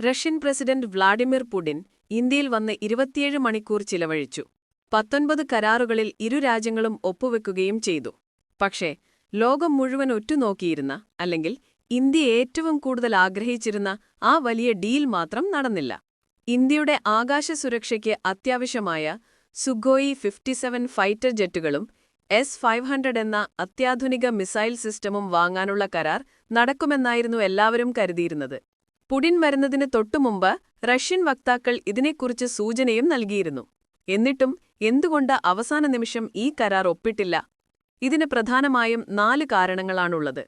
Russian president Vladimir Putin ഇന്ത്യയിൽ വന്ന് ഇരുപത്തിയേഴ് മണിക്കൂർ ചിലവഴിച്ചു. പത്തൊൻപത് കരാറുകളിൽ ഇരു രാജ്യങ്ങളും ഒപ്പുവെക്കുകയും ചെയ്തു. പക്ഷേ ലോകം മുഴുവൻ ഒറ്റുനോക്കിയിരുന്ന അല്ലെങ്കിൽ ഇന്ത്യ ഏറ്റവും കൂടുതൽ ആഗ്രഹിച്ചിരുന്ന ആ വലിയ ഡീൽ മാത്രം നടന്നില്ല. ഇന്ത്യയുടെ ആകാശ സുരക്ഷയ്ക്ക് അത്യാവശ്യമായ സുഗോയി ഫിഫ്റ്റിസെവൻ ഫൈറ്റർ ജെറ്റുകളും എസ് ഫൈവ് ഹൺഡ്രഡ് എന്ന അത്യാധുനിക മിസൈൽ സിസ്റ്റമും വാങ്ങാനുള്ള കരാർ നടക്കുമെന്നായിരുന്നു എല്ലാവരും കരുതിയിരുന്നത്. പുടിൻ വരുന്നതിന് തൊട്ടുമുമ്പ് റഷ്യൻ വക്താക്കൾ ഇതിനെക്കുറിച്ച് സൂചനയും നൽകിയിരുന്നു. എന്നിട്ടും എന്തുകൊണ്ട് അവസാന നിമിഷം ഈ കരാർ ഒപ്പിട്ടില്ല? ഇതിന് പ്രധാനമായും നാല് കാരണങ്ങളാണുള്ളത്.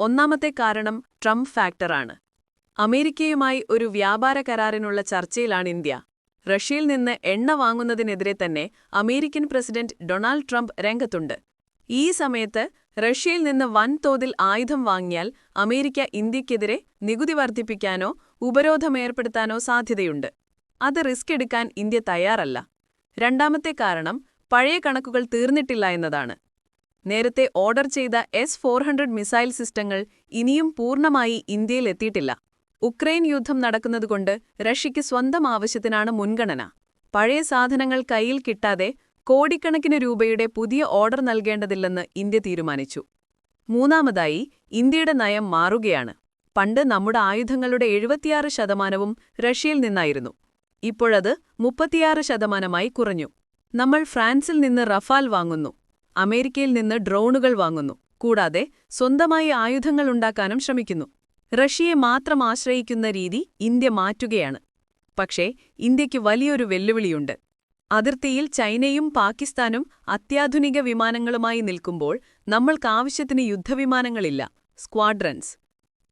ഒന്നാമത്തെ കാരണം ട്രംപ് ഫാക്ടറാണ് അമേരിക്കയുമായി ഒരു വ്യാപാര കരാറിനുള്ള ചർച്ചയിലാണ് ഇന്ത്യ. റഷ്യയിൽ നിന്ന് എണ്ണ വാങ്ങുന്നതിനെതിരെ തന്നെ അമേരിക്കൻ പ്രസിഡന്റ് ഡൊണാൾഡ് ട്രംപ് രംഗത്തുണ്ട്. ഈ സമയത്ത് റഷ്യയിൽ നിന്ന് വൻതോതിൽ ആയുധം വാങ്ങിയാൽ അമേരിക്ക ഇന്ത്യക്കെതിരെ നികുതി വർദ്ധിപ്പിക്കാനോ ഉപരോധമേർപ്പെടുത്താനോ സാധ്യതയുണ്ട്. അത് റിസ്ക് എടുക്കാൻ ഇന്ത്യ തയ്യാറല്ല. രണ്ടാമത്തെ കാരണം പഴയ കണക്കുകൾ തീർന്നിട്ടില്ല എന്നതാണ്. നേരത്തെ ഓർഡർ ചെയ്ത എസ് ഫോർ മിസൈൽ സിസ്റ്റങ്ങൾ ഇനിയും പൂർണമായി ഇന്ത്യയിൽ എത്തിയിട്ടില്ല. ഉക്രൈൻ യുദ്ധം നടക്കുന്നതുകൊണ്ട് റഷ്യയ്ക്ക് സ്വന്തം ആവശ്യത്തിനാണ് മുൻഗണന. പഴയ സാധനങ്ങൾ കയ്യിൽ കിട്ടാതെ കോടിക്കണക്കിന് രൂപയുടെ പുതിയ ഓർഡർ നൽകേണ്ടതില്ലെന്ന് ഇന്ത്യ തീരുമാനിച്ചു. മൂന്നാമതായി ഇന്ത്യയുടെ നയം മാറുകയാണ്. പണ്ട് നമ്മുടെ ആയുധങ്ങളുടെ എഴുപത്തിയാറ് ശതമാനവും റഷ്യയിൽ നിന്നായിരുന്നു. ഇപ്പോഴത് മുപ്പത്തിയാറ് ശതമാനമായി കുറഞ്ഞു. നമ്മൾ ഫ്രാൻസിൽ നിന്ന് റഫാൽ വാങ്ങുന്നു. അമേരിക്കയിൽ നിന്ന് ഡ്രോണുകൾ വാങ്ങുന്നു. കൂടാതെ സ്വന്തമായി ആയുധങ്ങൾ ഉണ്ടാക്കാനും ശ്രമിക്കുന്നു. റഷ്യയെ മാത്രം ആശ്രയിക്കുന്ന രീതി ഇന്ത്യ മാറ്റുകയാണ്. പക്ഷേ ഇന്ത്യയ്ക്ക് വലിയൊരു വെല്ലുവിളിയുണ്ട്. അതിർത്തിയിൽ ചൈനയും പാകിസ്ഥാനും അത്യാധുനിക വിമാനങ്ങളുമായി നിൽക്കുമ്പോൾ നമ്മൾക്കാവശ്യത്തിന് യുദ്ധവിമാനങ്ങളില്ല സ്ക്വാഡ്രൻസ്.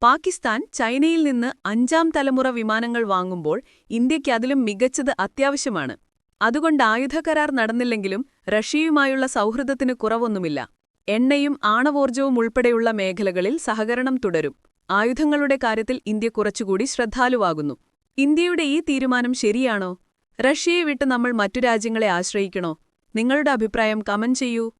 പാകിസ്ഥാൻ ചൈനയിൽ നിന്ന് അഞ്ചാം തലമുറ വിമാനങ്ങൾ വാങ്ങുമ്പോൾ ഇന്ത്യയ്ക്ക് അതിലും മികച്ചത് അത്യാവശ്യമാണ്. അതുകൊണ്ട് ആയുധകരാർ നടന്നില്ലെങ്കിലും റഷ്യയുമായുള്ള സൗഹൃദത്തിന് കുറവൊന്നുമില്ല. എണ്ണയും ആണവോർജവും ഉൾപ്പെടെയുള്ള മേഖലകളിൽ സഹകരണം തുടരും. ആയുധങ്ങളുടെ കാര്യത്തിൽ ഇന്ത്യ കുറച്ചുകൂടി ശ്രദ്ധാലുവാകുന്നു. ഇന്ത്യയുടെ ഈ തീരുമാനം ശരിയാണോ? റഷ്യയെ വിട്ട് നമ്മൾ മറ്റു രാജ്യങ്ങളെ ആശ്രയിക്കണോ? നിങ്ങളുടെ അഭിപ്രായം കമന്റ് ചെയ്യൂ.